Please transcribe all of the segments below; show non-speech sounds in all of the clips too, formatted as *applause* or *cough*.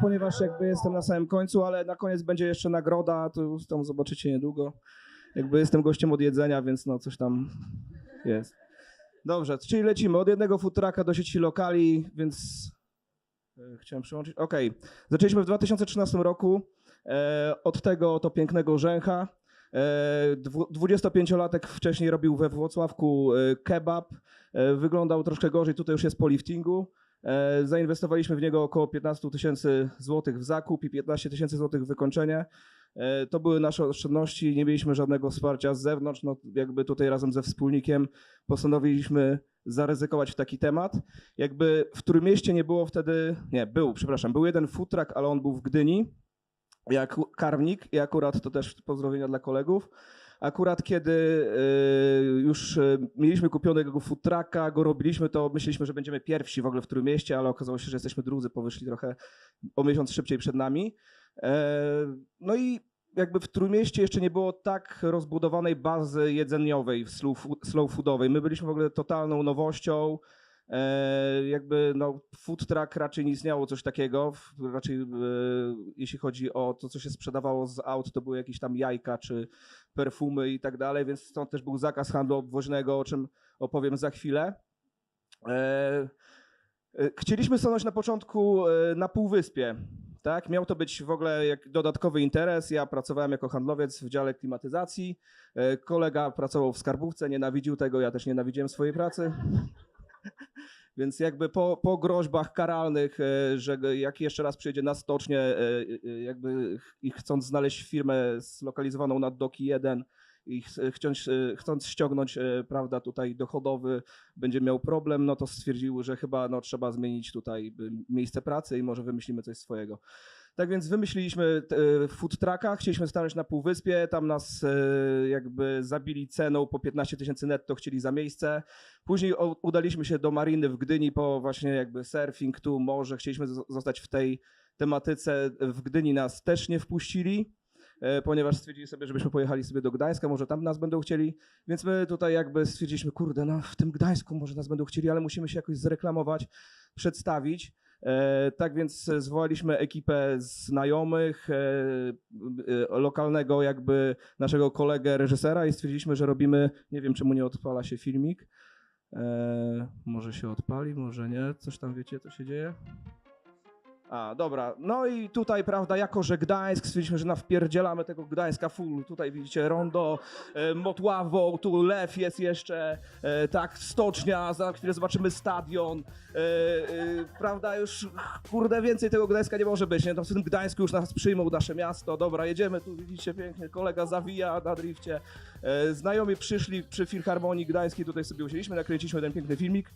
ponieważ jakby jestem na samym końcu, ale na koniec będzie jeszcze nagroda, to tam zobaczycie niedługo. Jakby jestem gościem od jedzenia, więc no coś tam jest. Dobrze, czyli lecimy od jednego futraka do sieci lokali, więc e, chciałem przyłączyć. Okej, zaczęliśmy w 2013 roku e, od tego oto pięknego rzęcha. E, dwu- 25-latek wcześniej robił we Włocławku e, kebab. E, wyglądał troszkę gorzej, tutaj już jest po liftingu. E, Zainwestowaliśmy w niego około 15 tysięcy złotych w zakup i 15 tysięcy złotych w wykończenie. E, To były nasze oszczędności, nie mieliśmy żadnego wsparcia z zewnątrz. No, jakby tutaj razem ze wspólnikiem postanowiliśmy zaryzykować w taki temat. Jakby w Trójmieście nie było wtedy, nie, był, przepraszam, był jeden truck, ale on był w Gdyni, jak karmnik i akurat to też pozdrowienia dla kolegów. Akurat kiedy y, już y, mieliśmy kupionego food trucka, go robiliśmy, to myśleliśmy, że będziemy pierwsi w ogóle w Trójmieście, ale okazało się, że jesteśmy drudzy, powyszli trochę o miesiąc szybciej przed nami. E, No i jakby w Trójmieście jeszcze nie było tak rozbudowanej bazy jedzeniowej, slow foodowej. My byliśmy w ogóle totalną nowością. E, jakby no, food truck raczej nie istniało coś takiego. Raczej e, jeśli chodzi o to, co się sprzedawało z aut, to były jakieś tam jajka czy perfumy i tak dalej, więc stąd też był zakaz handlu obwoźnego, o czym opowiem za chwilę. E, Chcieliśmy stanąć na początku na Półwyspie. Tak? Miał to być w ogóle dodatkowy interes. Ja pracowałem jako handlowiec w dziale klimatyzacji. Kolega pracował w skarbówce, nienawidził tego, ja też nienawidziłem swojej pracy. Więc jakby po, po groźbach karalnych, e, że jak jeszcze raz przyjedzie na stocznię, e, e, jakby ch- i chcąc znaleźć firmę zlokalizowaną na Doki 1 i ch- chcąc, e, chcąc ściągnąć, e, prawda, tutaj dochodowy, będzie miał problem, no to stwierdził, że chyba no, trzeba zmienić tutaj miejsce pracy i może wymyślimy coś swojego. Tak więc wymyśliliśmy e, food trucka, chcieliśmy stanąć na półwyspie, tam nas e, jakby zabili ceną po 15 tysięcy netto, chcieli za miejsce. Później udaliśmy się do mariny w Gdyni po właśnie jakby surfing tu, morze, chcieliśmy zostać w tej tematyce. W Gdyni nas też nie wpuścili, e, ponieważ stwierdzili sobie, żebyśmy pojechali sobie do Gdańska, może tam nas będą chcieli, więc my tutaj jakby stwierdziliśmy, kurde, no w tym Gdańsku może nas będą chcieli, ale musimy się jakoś zreklamować, przedstawić. E, tak więc zwołaliśmy ekipę znajomych, e, e, lokalnego jakby naszego kolegę reżysera i stwierdziliśmy, że robimy, nie wiem czemu nie odpala się filmik, może się odpali, może nie, coś tam wiecie co się dzieje? A, dobra. No i tutaj, prawda, jako że Gdańsk, stwierdziliśmy, że nawpierdzielamy tego Gdańska full. Tutaj widzicie rondo, e, Motławo, tu Lew jest jeszcze, e, tak, stocznia, za chwilę zobaczymy stadion. E, e, prawda, już kurde, więcej tego Gdańska nie może być, nie? To w tym Gdańsku już nas przyjmą nasze miasto. Dobra, jedziemy, tu widzicie pięknie, kolega zawija na drifcie. E, znajomi przyszli przy Filharmonii Gdańskiej, tutaj sobie usiedliśmy, nakręciliśmy ten piękny filmik.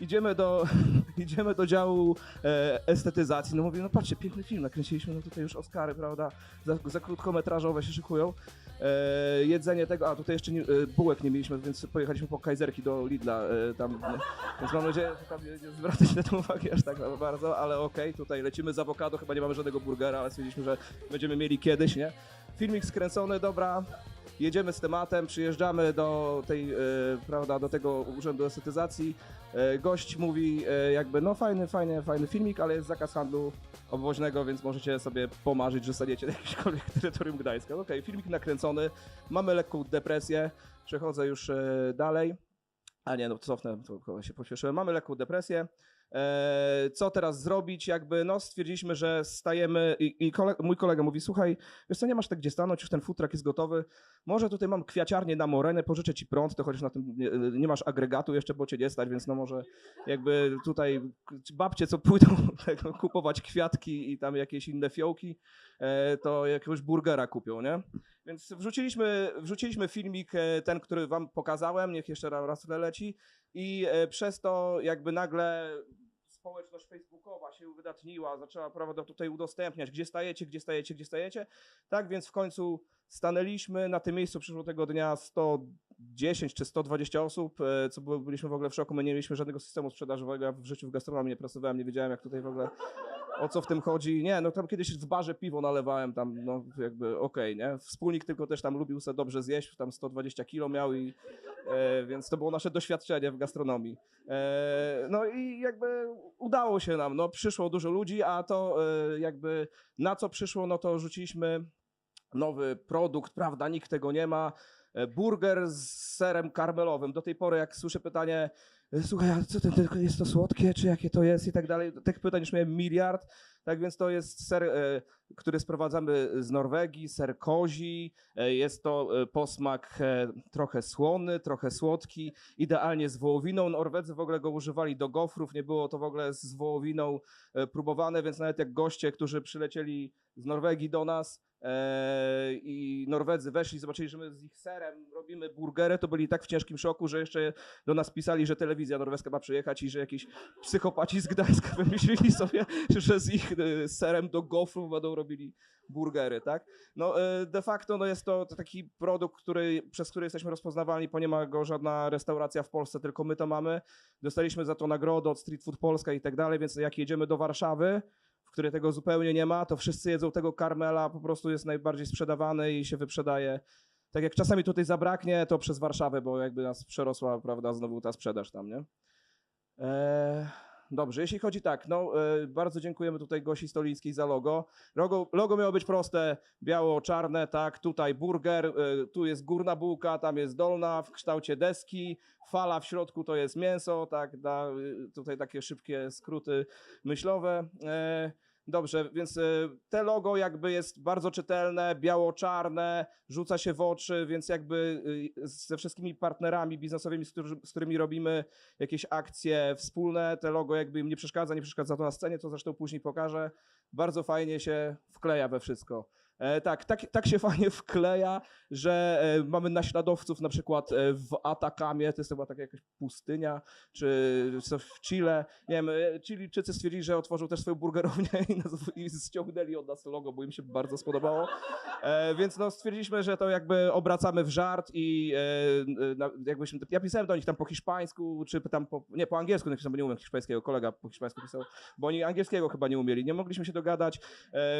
Idziemy do, *laughs* idziemy do działu e, estetyzacji. No mówię, no patrzcie, piękny film, nakręciliśmy, no tutaj już Oscary, prawda, za, za krótkometrażowe się szykują. E, jedzenie tego, a tutaj jeszcze nie, e, bułek nie mieliśmy, więc pojechaliśmy po kajzerki do Lidla e, tam, nie, więc mam nadzieję, że tam nie, nie zwracać na to uwagi aż tak bardzo, ale okej, tutaj lecimy z awokado, chyba nie mamy żadnego burgera, ale stwierdziliśmy, że będziemy mieli kiedyś, nie? Filmik skręcony, dobra, jedziemy z tematem, przyjeżdżamy do tej, e, prawda, do tego urzędu estetyzacji. E, gość mówi e, jakby, no fajny, fajny, fajny filmik, ale jest zakaz handlu obwoźnego, więc możecie sobie pomarzyć, że staniecie na jakiekolwiek *laughs* terytorium Gdańska. Okej, filmik nakręcony, mamy lekką depresję, przechodzę już e, dalej. A nie, no cofnę, to się pośpieszyłem. Mamy lekką depresję. E, co teraz zrobić? Jakby, no stwierdziliśmy, że stajemy i, i kole, mój kolega mówi, słuchaj, wiesz co, nie masz tak gdzie stanąć, już ten futrak jest gotowy. Może tutaj mam kwiaciarnię na Morenę, pożyczę ci prąd, to chociaż na tym nie, nie masz agregatu jeszcze, bo cię nie stać, więc no może jakby tutaj babcie, co pójdą *laughs* kupować kwiatki i tam jakieś inne fiołki, e, to jakiegoś burgera kupią, nie? Więc wrzuciliśmy, wrzuciliśmy filmik, e, ten, który wam pokazałem, niech jeszcze raz leci i e, przez to jakby nagle społeczność facebookowa się uwydatniła, zaczęła prawda tutaj udostępniać, gdzie stajecie, gdzie stajecie, gdzie stajecie. Tak więc w końcu stanęliśmy, na tym miejscu przyszło tego dnia 110 czy 120 osób, e, co było, byliśmy w ogóle w szoku, my nie mieliśmy żadnego systemu sprzedażowego, ja w życiu w gastronomii nie pracowałem, nie wiedziałem jak tutaj w ogóle o co w tym chodzi. Nie, no tam kiedyś w barze piwo nalewałem, tam no jakby okej, nie? Wspólnik tylko też tam lubił sobie dobrze zjeść, tam 120 kilo miał i e, więc to było nasze doświadczenie w gastronomii. E, no i jakby udało się nam, no przyszło dużo ludzi, a to e, jakby na co przyszło, no to rzuciliśmy nowy produkt, prawda, nikt tego nie ma. E, Burger z serem karmelowym. Do tej pory, jak słyszę pytanie, słuchaj, a co ten jest to słodkie, czy jakie to jest i tak dalej, tych pytań już miałem miliard. Tak więc to jest ser, e, który sprowadzamy z Norwegii, ser kozi. E, Jest to e, posmak e, trochę słony, trochę słodki, idealnie z wołowiną. Norwedzy w ogóle go używali do gofrów, nie było to w ogóle z wołowiną próbowane, więc nawet jak goście, którzy przylecieli z Norwegii do nas i Norwedzy weszli, zobaczyli, że my z ich serem robimy burgery, to byli tak w ciężkim szoku, że jeszcze do nas pisali, że telewizja norweska ma przyjechać i że jakiś psychopaci z Gdańska *laughs* wymyślili sobie, że z ich serem do gofrów będą robili burgery, tak? No e, de facto no jest to taki produkt, który, przez który jesteśmy rozpoznawalni, bo nie ma go żadna restauracja w Polsce, tylko my to mamy. Dostaliśmy za to nagrodę od Street Food Polska i tak dalej, więc jak jedziemy do Warszawy, w której tego zupełnie nie ma, to wszyscy jedzą tego karmela, po prostu jest najbardziej sprzedawany i się wyprzedaje. Tak jak czasami tutaj zabraknie, to przez Warszawę, bo jakby nas przerosła, prawda, znowu ta sprzedaż tam, nie? Eee, dobrze, jeśli chodzi tak, no e, bardzo dziękujemy tutaj Gosi Stolińskiej za logo. logo. Logo miało być proste, biało-czarne, tak, tutaj burger, e, tu jest górna bułka, tam jest dolna w kształcie deski, fala w środku to jest mięso, tak, da, y, tutaj takie szybkie skróty myślowe. E, Dobrze, więc e, te logo jakby jest bardzo czytelne, biało-czarne, rzuca się w oczy, więc jakby y, ze wszystkimi partnerami biznesowymi, z, którymi robimy jakieś akcje wspólne, te logo jakby im nie przeszkadza, nie przeszkadza to na scenie, co zresztą później pokażę. Bardzo fajnie się wkleja we wszystko. E, tak, tak, tak się *laughs* fajnie wkleja, że e, mamy naśladowców na przykład e, w Atakamie, to jest chyba taka jakaś pustynia, czy coś w Chile. Nie wiem, Chilijczycy stwierdzili, że otworzył też swoją burgerownię *laughs* i, nazw- i ściągnęli od nas logo, bo im się bardzo spodobało. Więc no stwierdziliśmy, że to jakby obracamy w żart i jakbyśmy, ja pisałem do nich tam po hiszpańsku, czy tam po, nie, po angielsku napisałem, bo nie umiem hiszpańskiego, kolega po hiszpańsku pisał, bo oni angielskiego chyba nie umieli, nie mogliśmy się dogadać.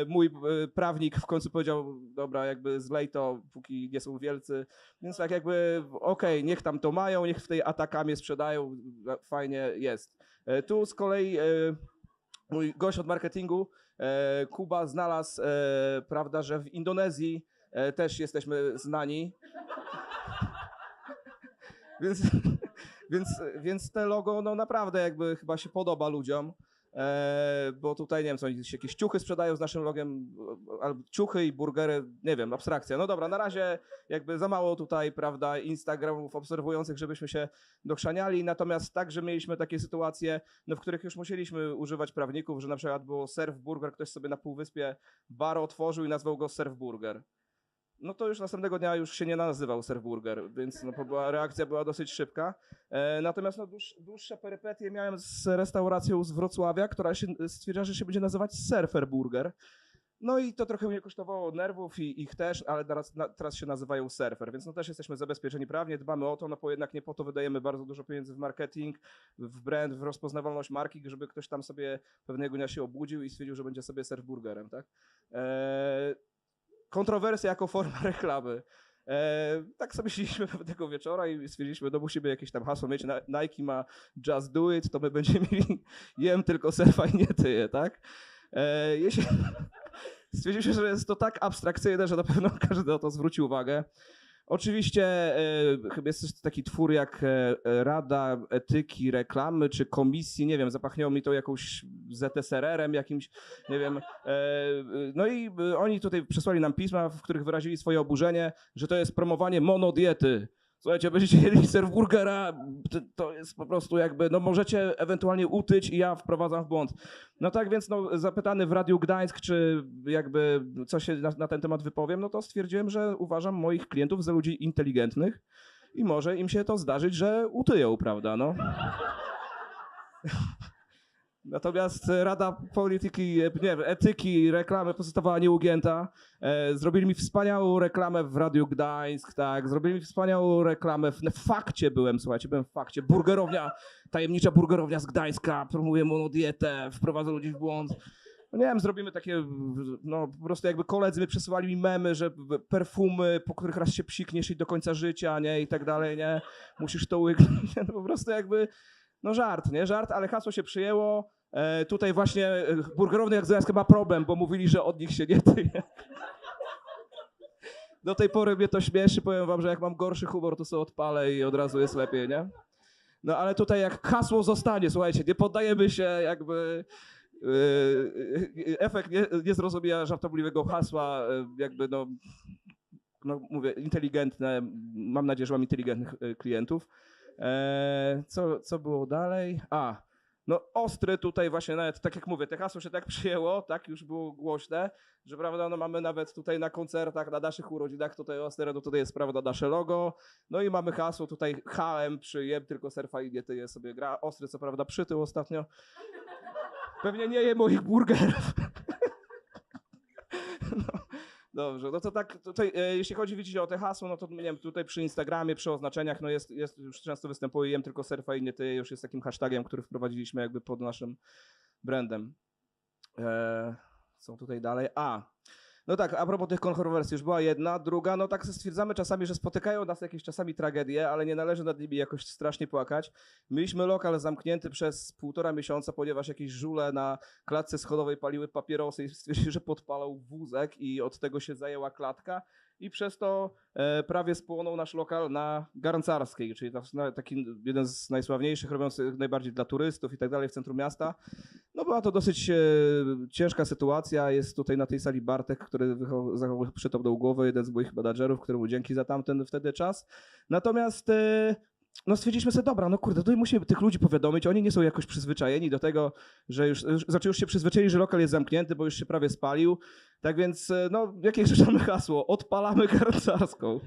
Mój prawnik w końcu powiedział, dobra, jakby zlej to, póki nie są wielcy, więc tak jakby, okej, niech tam to mają, niech w tej Atakamie sprzedają, e, fajnie jest. E, tu z kolei e, mój gość od marketingu, Kuba, znalazł, prawda, że w Indonezji też jesteśmy znani. *laughs* więc, więc, więc te logo, no naprawdę jakby chyba się podoba ludziom. E, bo tutaj nie wiem, co oni się jakieś ciuchy sprzedają z naszym logiem, albo ciuchy i burgery, nie wiem, abstrakcja. No dobra, na razie jakby za mało tutaj, prawda, Instagramów obserwujących, żebyśmy się dochrzaniali, natomiast także mieliśmy takie sytuacje, no, w których już musieliśmy używać prawników, że na przykład było Surf Burger, ktoś sobie na półwyspie bar otworzył i nazwał go Surf Burger. No to już następnego dnia już się nie nazywał Surf Burger, więc no, była, reakcja była dosyć szybka. E, natomiast no, dłuż, dłuższe perypetie miałem z restauracją z Wrocławia, która się stwierdziła, że się będzie nazywać Surfer Burger. No i to trochę mnie kosztowało nerwów i ich też, ale teraz, na, teraz się nazywają Surfer, więc no też jesteśmy zabezpieczeni prawnie, dbamy o to, no bo jednak nie po to wydajemy bardzo dużo pieniędzy w marketing, w brand, w rozpoznawalność marki, żeby ktoś tam sobie pewnego dnia się obudził i stwierdził, że będzie sobie surf burgerem, tak? E, kontrowersja jako forma *laughs* reklamy. E, tak sobie siedzieliśmy pewnego *laughs* wieczora i stwierdziliśmy, no musimy jakieś tam hasło mieć. Nike ma Just Do It, to my będziemy *laughs* mieli jem tylko surfa i nie tyje, tak? E, jeśli... Stwierdziliśmy, że jest to tak abstrakcyjne, że na pewno każdy na to zwróci uwagę. Oczywiście e, chyba jest też taki twór jak e, Rada Etyki Reklamy czy Komisji, nie wiem, zapachniało mi to jakąś ZSRR-em jakimś, nie wiem. E, no i oni tutaj przesłali nam pisma, w których wyrazili swoje oburzenie, że to jest promowanie monodiety. Słuchajcie, będziecie jedli serw burgera, to- jest po prostu jakby, no możecie ewentualnie utyć i ja wprowadzam w błąd. No tak więc no, zapytany w Radiu Gdańsk, czy jakby co się na, na ten temat wypowiem, no to stwierdziłem, że uważam moich klientów za ludzi inteligentnych i może im się to zdarzyć, że utyją, prawda, no. Natomiast Rada Polityki, nie wiem, Etyki i Reklamy pozostawała nieugięta. E, zrobili mi wspaniałą reklamę w Radiu Gdańsk, tak. Zrobili mi wspaniałą reklamę. W, w fakcie byłem, słuchajcie, byłem w fakcie. Burgerownia, tajemnicza burgerownia z Gdańska, promuje monodietę, wprowadza ludzi w błąd. no nie wiem, zrobimy takie, no po prostu jakby koledzy mi przesyłali mi memy, że perfumy, po których raz się psikniesz i do końca życia, nie, i tak dalej, nie, musisz to łyknąć, no *laughs* po prostu jakby, no żart, nie, żart, ale hasło się przyjęło, e, tutaj właśnie e, burgerowny jak zamiast ma problem, bo mówili, że od nich się nie tyje. Do tej pory mnie to śmieszy, powiem wam, że jak mam gorszy humor, to sobie odpalę i od razu jest lepiej, nie? No ale tutaj jak hasło zostanie, słuchajcie, nie poddajemy się jakby... Yy, efekt nie, niezrozumienia żartobliwego hasła, jakby no, no mówię, inteligentne, mam nadzieję, że mam inteligentnych klientów. Eee, co, co było dalej? A, no ostry tutaj właśnie nawet, tak jak mówię, te hasło się tak *laughs* przyjęło, tak już było głośne, że prawda, no mamy nawet tutaj na koncertach, na naszych urodzinach tutaj ostre, no tutaj jest prawda nasze logo, no i mamy hasło tutaj HM przy jem tylko surfa i nie tyje sobie gra. Ostry co prawda przytył ostatnio. Pewnie nie je moich burgerów. Dobrze, no to tak, tutaj, e, jeśli chodzi widzicie o te hasło, no to nie wiem, tutaj przy Instagramie, przy oznaczeniach, no jest, jest już często występuje jem tylko surfa i nie tyje, już jest takim hashtagiem, który wprowadziliśmy jakby pod naszym brandem. E, co tutaj dalej? A, no tak, a propos tych kontrowersji, już była jedna, druga, no tak stwierdzamy czasami, że spotykają nas jakieś czasami tragedie, ale nie należy nad nimi jakoś strasznie płakać. Mieliśmy lokal zamknięty przez półtora miesiąca, ponieważ jakieś żule na klatce schodowej paliły papierosy i stwierdzili, że podpalał wózek i od tego się zajęła klatka i przez to e, prawie spłonął nasz lokal na Garncarskiej, czyli taki jeden z najsławniejszych, robiących najbardziej dla turystów i tak dalej w centrum miasta. No była to dosyć e, ciężka sytuacja. Jest tutaj na tej sali Bartek, który zachował przytomną głowę, jeden z moich menadżerów, któremu dzięki za tamten wtedy czas. Natomiast e, no stwierdziliśmy sobie, dobra, no kurde, tutaj musimy tych ludzi powiadomić, oni nie są jakoś przyzwyczajeni do tego, że już, znaczy już się przyzwyczaili, że lokal jest zamknięty, bo już się prawie spalił. Tak więc, e, no, jakie krzyczamy hasło? Odpalamy *laughs* garncarską.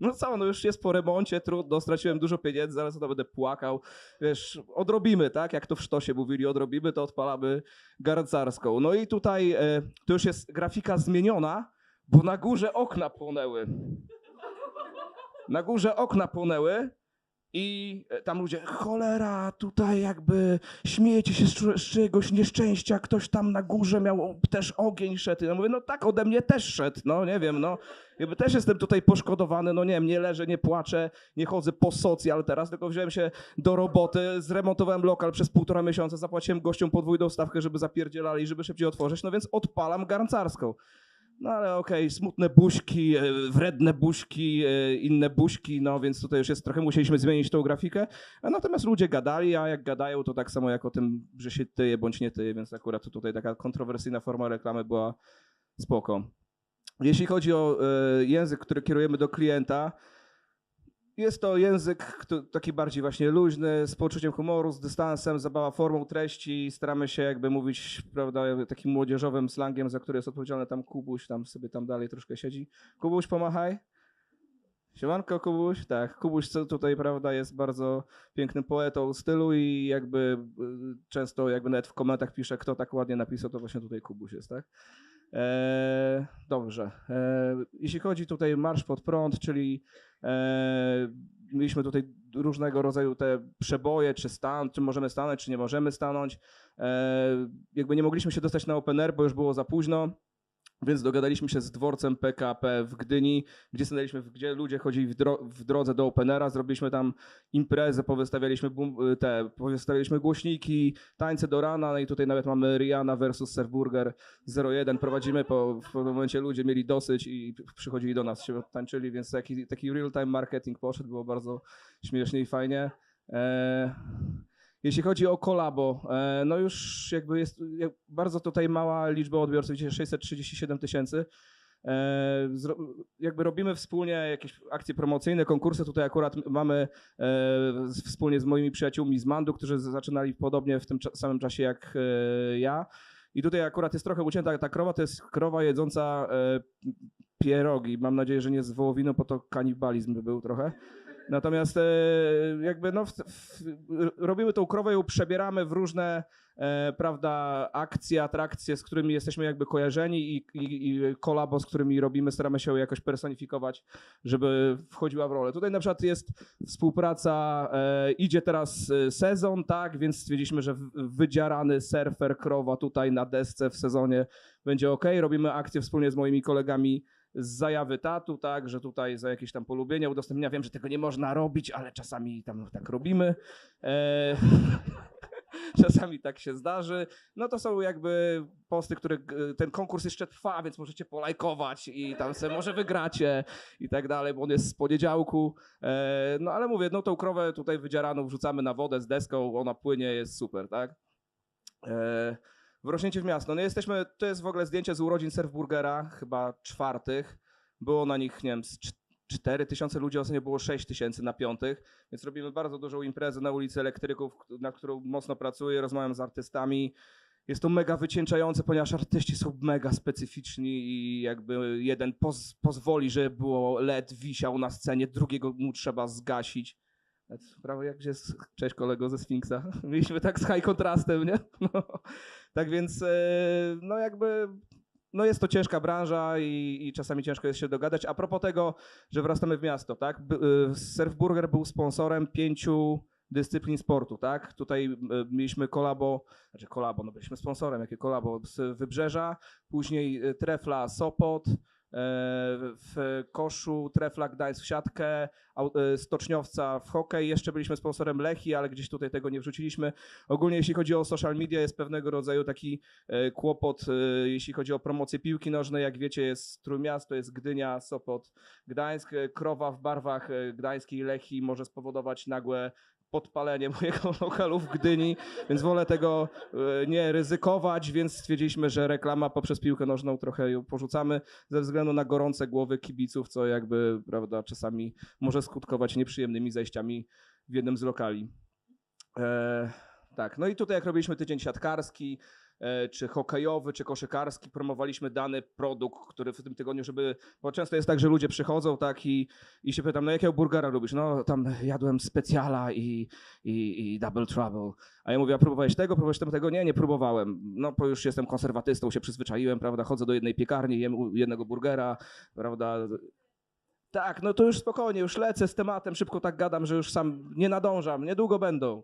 No co, no już jest po remoncie, trudno, straciłem dużo pieniędzy, co to będę płakał. Wiesz, odrobimy, tak? Jak to w sztosie mówili, odrobimy, to odpalamy garncarską. No i tutaj e, to już jest grafika zmieniona, bo na górze okna płonęły. Na górze okna płonęły i e, tam ludzie, cholera, tutaj jakby śmiejecie się z, z czyjegoś nieszczęścia, ktoś tam na górze miał też ogień szedł. Ja mówię, no tak, ode mnie też szedł, no nie wiem, no. Jakby też jestem tutaj poszkodowany, no nie wiem, nie leżę, nie płaczę, nie chodzę po socjal teraz, tylko wziąłem się do roboty, zremontowałem lokal przez półtora miesiąca, zapłaciłem gościom podwójną stawkę, żeby zapierdzielali, żeby szybciej otworzyć, no więc odpalam garncarską. No ale okej, smutne buźki, e, wredne buźki, e, inne buźki, no więc tutaj już jest trochę, musieliśmy zmienić tą grafikę. Natomiast ludzie gadali, a jak gadają, to tak samo jak o tym, że się tyje bądź nie tyje, więc akurat tutaj taka kontrowersyjna forma reklamy była spoko. Jeśli chodzi o e, język, który kierujemy do klienta, jest to język taki bardziej właśnie luźny, z poczuciem humoru, z dystansem, zabawa formą treści. Staramy się jakby mówić, prawda, takim młodzieżowym slangiem, za który jest odpowiedzialny tam Kubuś, tam sobie tam dalej troszkę siedzi. Kubuś, pomachaj. Siemanko, Kubuś. Tak, Kubuś co tutaj, prawda, jest bardzo pięknym poetą stylu i jakby y, często jakby nawet w komentarzach pisze, kto tak ładnie napisał, to właśnie tutaj Kubuś jest, tak? Eee, dobrze. Eee, jeśli chodzi tutaj marsz pod prąd, czyli eee, mieliśmy tutaj różnego rodzaju te przeboje, czy stan, czy możemy stanąć, czy nie możemy stanąć. Jakby nie mogliśmy się dostać na open air, bo już było za późno. Więc dogadaliśmy się z dworcem PKP w Gdyni, gdzie stanęliśmy, gdzie ludzie chodzili w, dro w drodze do Openera. Zrobiliśmy tam imprezę, powystawialiśmy, bum, te, powystawialiśmy głośniki, tańce do rana. No i tutaj nawet mamy Rihanna versus Surfburger 01. Prowadzimy, po, w pewnym momencie ludzie mieli dosyć i przychodzili do nas, się tańczyli, więc taki, taki real-time marketing poszedł, było bardzo śmiesznie i fajnie. Eee, jeśli chodzi o kolabo, e, no już jakby jest bardzo tutaj mała liczba odbiorców, widzicie 637 tysięcy. E, Jakby robimy wspólnie jakieś akcje promocyjne, konkursy. Tutaj akurat mamy e, wspólnie z moimi przyjaciółmi z Mandu, którzy zaczynali podobnie w tym samym czasie jak ja. I tutaj akurat jest trochę ucięta ta krowa, to jest krowa jedząca pierogi. Mam nadzieję, że nie z wołowiną, bo to kanibalizm by był trochę. Natomiast e, jakby no, w, w, robimy tą krowę, ją przebieramy w różne e, prawda, akcje, atrakcje, z którymi jesteśmy jakby kojarzeni i, i, i kolabo, z którymi robimy, staramy się ją jakoś personifikować, żeby wchodziła w rolę. Tutaj na przykład jest współpraca, e, idzie teraz e, sezon, tak, więc stwierdziliśmy, że w- wydzierany surfer, krowa tutaj na desce w sezonie będzie ok. Robimy akcję wspólnie z moimi kolegami z zajawy tatu, tak, że tutaj za jakieś tam polubienia, udostępnienia. Wiem, że tego nie można robić, ale czasami tam tak robimy. E, *laughs* czasami tak się zdarzy. No to są jakby posty, które ten konkurs jeszcze trwa, więc możecie polajkować i tam sobie może wygracie i tak dalej, bo on jest z poniedziałku. E, no ale mówię, no tą krowę tutaj wydzieraną wrzucamy na wodę z deską, ona płynie, jest super, tak? Wrośnięcie w miasto. No jesteśmy, to jest w ogóle zdjęcie z urodzin Surfburgera, chyba czwartych. Było na nich, nie wiem, z cz- 4 tysiące ludzi, ostatnio było 6 tysięcy na piątych, więc robimy bardzo dużą imprezę na ulicy Elektryków, nad którą mocno pracuję, rozmawiam z artystami. Jest to mega wycieńczające, ponieważ artyści są mega specyficzni i jakby jeden poz, pozwoli, żeby było LED wisiał na scenie, drugiego mu trzeba zgasić. Prawo jak gdzie jest, cześć kolego ze Sfinksa. *laughs* Mieliśmy tak z high kontrastem, nie? *laughs* No. Tak więc, e, no jakby, no jest to ciężka branża i, i czasami ciężko jest się dogadać. A propos tego, że wrastamy w miasto, tak? B- e, Surfburger był sponsorem pięciu dyscyplin sportu, tak? Tutaj e, mieliśmy kolabo, znaczy kolabo, no byliśmy sponsorem, jakie kolabo z Wybrzeża, później Trefla Sopot, w koszu Trefla Gdańsk w siatkę, e, Stoczniowca w hokej, jeszcze byliśmy sponsorem Lechi, ale gdzieś tutaj tego nie wrzuciliśmy. Ogólnie jeśli chodzi o social media jest pewnego rodzaju taki e, kłopot, e, jeśli chodzi o promocję piłki nożnej, jak wiecie jest Trójmiasto, jest Gdynia, Sopot, Gdańsk, E, krowa w barwach e, gdańskiej Lechi może spowodować nagłe podpalenie *laughs* mojego lokalu w Gdyni, więc wolę tego e, nie ryzykować, więc stwierdziliśmy, że reklama poprzez piłkę nożną trochę ją porzucamy ze względu na gorące głowy kibiców, co jakby, prawda, czasami może skutkować nieprzyjemnymi zajściami w jednym z lokali. E, tak, no i tutaj jak robiliśmy tydzień siatkarski, czy hokejowy, czy koszykarski, promowaliśmy dany produkt, który w tym tygodniu, żeby, bo często jest tak, że ludzie przychodzą tak i, i się pytam, no jakiego burgera lubisz? No tam jadłem specjala i, i, i double trouble. A ja mówię, a próbowałeś tego, próbowałeś tego? Nie, nie próbowałem. No bo już jestem konserwatystą, się przyzwyczaiłem, prawda, chodzę do jednej piekarni, jem jednego burgera, prawda, tak, no to już spokojnie, już lecę z tematem, szybko tak gadam, że już sam nie nadążam, niedługo będą.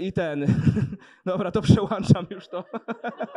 I ten. *laughs* Dobra, to przełączam już to.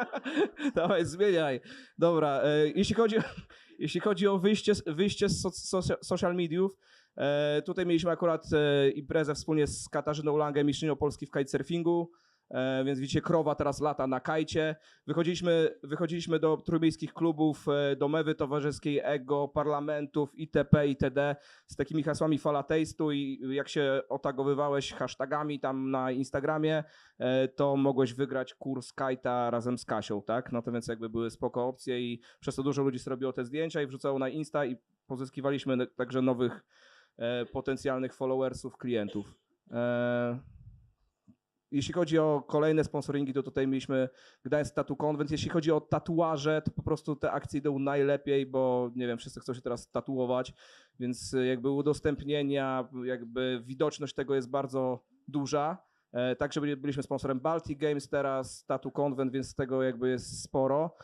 *laughs* Dawaj, zmieniaj. Dobra, e, jeśli chodzi, *laughs* jeśli chodzi o wyjście, wyjście z so, so, social mediów, e, tutaj mieliśmy akurat e, imprezę wspólnie z Katarzyną Langem, mistrzynią Polski w kitesurfingu. E, więc widzicie, krowa teraz lata na kajcie. Wychodziliśmy, wychodziliśmy do trójmiejskich klubów, e, do mewy towarzyskiej, ego, parlamentów, itp., itd. z takimi hasłami fala taste'u i jak się otagowywałeś hashtagami tam na Instagramie, e, to mogłeś wygrać kurs kajta razem z Kasią, tak? No to więc jakby były spoko opcje i przez to dużo ludzi zrobiło te zdjęcia i wrzucało na Insta i pozyskiwaliśmy także nowych potencjalnych followersów, klientów. Jeśli chodzi o kolejne sponsoringi, to tutaj mieliśmy Gdańsk Tattoo Convent. Jeśli chodzi o tatuaże, to po prostu te akcje idą najlepiej, bo nie wiem, wszyscy chcą się teraz tatuować, więc jakby udostępnienia, jakby widoczność tego jest bardzo duża. E, Także byli- byliśmy sponsorem Baltic Games teraz, Tattoo Convent, więc tego jakby jest sporo.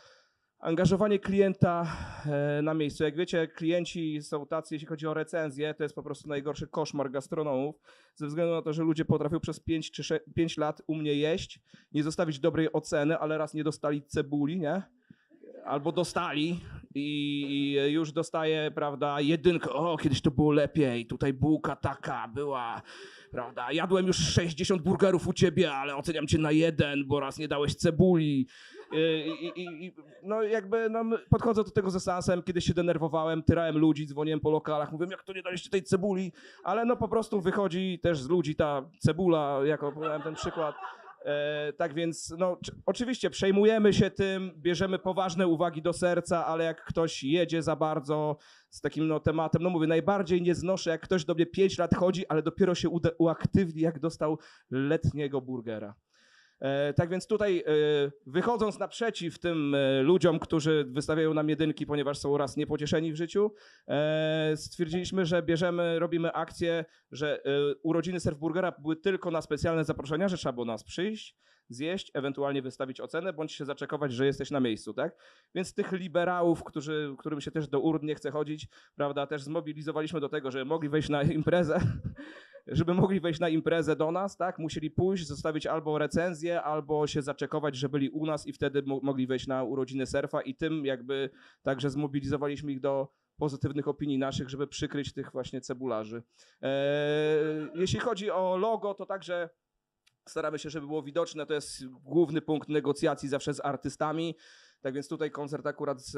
Angażowanie klienta e, na miejscu. Jak wiecie, klienci są tacy, jeśli chodzi o recenzję, to jest po prostu najgorszy koszmar gastronomów, ze względu na to, że ludzie potrafią przez 5 czy 5 lat u mnie jeść, nie zostawić dobrej oceny, ale raz nie dostali cebuli, nie? Albo dostali i i już dostaje, prawda, jedynkę, o, kiedyś to było lepiej, tutaj bułka taka była, prawda, jadłem już 60 burgerów u ciebie, ale oceniam cię na jeden, bo raz nie dałeś cebuli. I, i, i, i, no jakby no, podchodzę do tego ze sensem, kiedyś się denerwowałem, tyrałem ludzi, dzwoniłem po lokalach, mówiłem, jak to nie daliście tej cebuli, ale no po prostu wychodzi też z ludzi ta cebula, jako opowiadałem ten przykład. E, tak więc, no, czy, oczywiście przejmujemy się tym, bierzemy poważne uwagi do serca, ale jak ktoś jedzie za bardzo z takim no, tematem, no mówię, najbardziej nie znoszę, jak ktoś do mnie 5 lat chodzi, ale dopiero się uaktywni, jak dostał letniego burgera. E, tak więc tutaj e, wychodząc naprzeciw tym e, ludziom, którzy wystawiają nam jedynki, ponieważ są raz niepocieszeni w życiu, stwierdziliśmy, że bierzemy, robimy akcję, że urodziny Surfburgera były tylko na specjalne zaproszenia, że trzeba było nas przyjść, zjeść, ewentualnie wystawić ocenę, bądź się zaczekować, że jesteś na miejscu, tak? Więc tych liberałów, którzy, którym się też do urn nie chce chodzić, prawda, też zmobilizowaliśmy do tego, żeby mogli wejść na imprezę, żeby mogli wejść na imprezę do nas, tak, musieli pójść, zostawić albo recenzję, albo się zaczekować, że byli u nas i wtedy mo- mogli wejść na urodziny surfa i tym jakby także zmobilizowaliśmy ich do pozytywnych opinii naszych, żeby przykryć tych właśnie cebularzy. Eee, jeśli chodzi o logo, to także staramy się, żeby było widoczne, to jest główny punkt negocjacji zawsze z artystami. Tak więc tutaj koncert akurat z,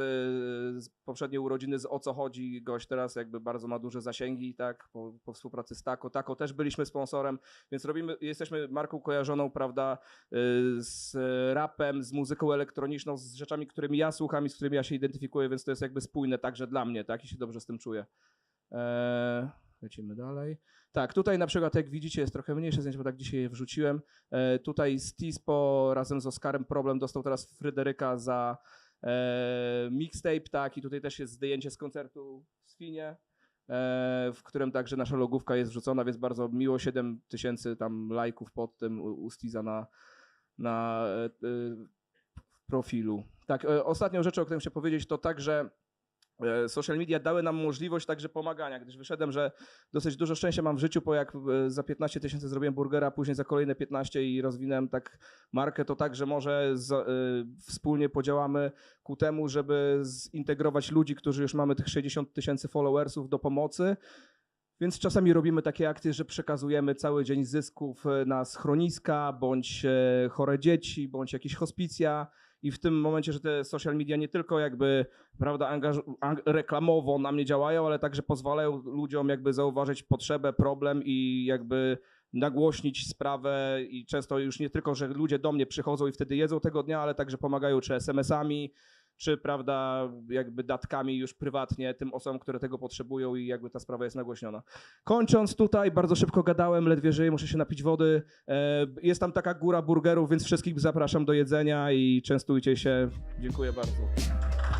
z poprzedniej urodziny z O co chodzi, gość teraz jakby bardzo ma duże zasięgi, tak, po, po współpracy z Taco. Taco też byliśmy sponsorem, więc robimy, jesteśmy marką kojarzoną, prawda, y, z rapem, z muzyką elektroniczną, z rzeczami, którymi ja słucham i z którymi ja się identyfikuję, więc to jest jakby spójne także dla mnie, tak, i się dobrze z tym czuję. Eee, lecimy dalej. Tak, tutaj na przykład, jak widzicie, jest trochę mniejsze zdjęcie, bo tak dzisiaj je wrzuciłem. E, tutaj Stispo razem z Oskarem Problem dostał teraz Fryderyka za e, mixtape, tak, i tutaj też jest zdjęcie z koncertu w Swinie, e, w którym także nasza logówka jest wrzucona, więc bardzo miło, 7 tysięcy tam lajków pod tym u, u Stiza na, na e, e, profilu. Tak, e, ostatnią rzeczą, o której chcę powiedzieć, to także social media dały nam możliwość także pomagania, gdyż wyszedłem, że dosyć dużo szczęścia mam w życiu, bo jak e, za 15 tysięcy zrobiłem burgera, później za kolejne 15 i rozwinąłem tak markę, to tak, że może z, y, wspólnie podziałamy ku temu, żeby zintegrować ludzi, którzy już mamy tych 60 tysięcy followersów do pomocy. Więc czasami robimy takie akcje, że przekazujemy cały dzień zysków e, na schroniska, bądź e, chore dzieci, bądź jakieś hospicja. I w tym momencie, że te social media nie tylko jakby prawda, angaż- ang- reklamowo na mnie działają, ale także pozwalają ludziom jakby zauważyć potrzebę, problem i jakby nagłośnić sprawę. I często już nie tylko, że ludzie do mnie przychodzą i wtedy jedzą tego dnia, ale także pomagają czy SMS-ami, czy prawda, jakby datkami już prywatnie tym osobom, które tego potrzebują i jakby ta sprawa jest nagłośniona. Kończąc tutaj, bardzo szybko gadałem, ledwie żyję, muszę się napić wody. E, Jest tam taka góra burgerów, więc wszystkich zapraszam do jedzenia i częstujcie się. Dziękuję bardzo.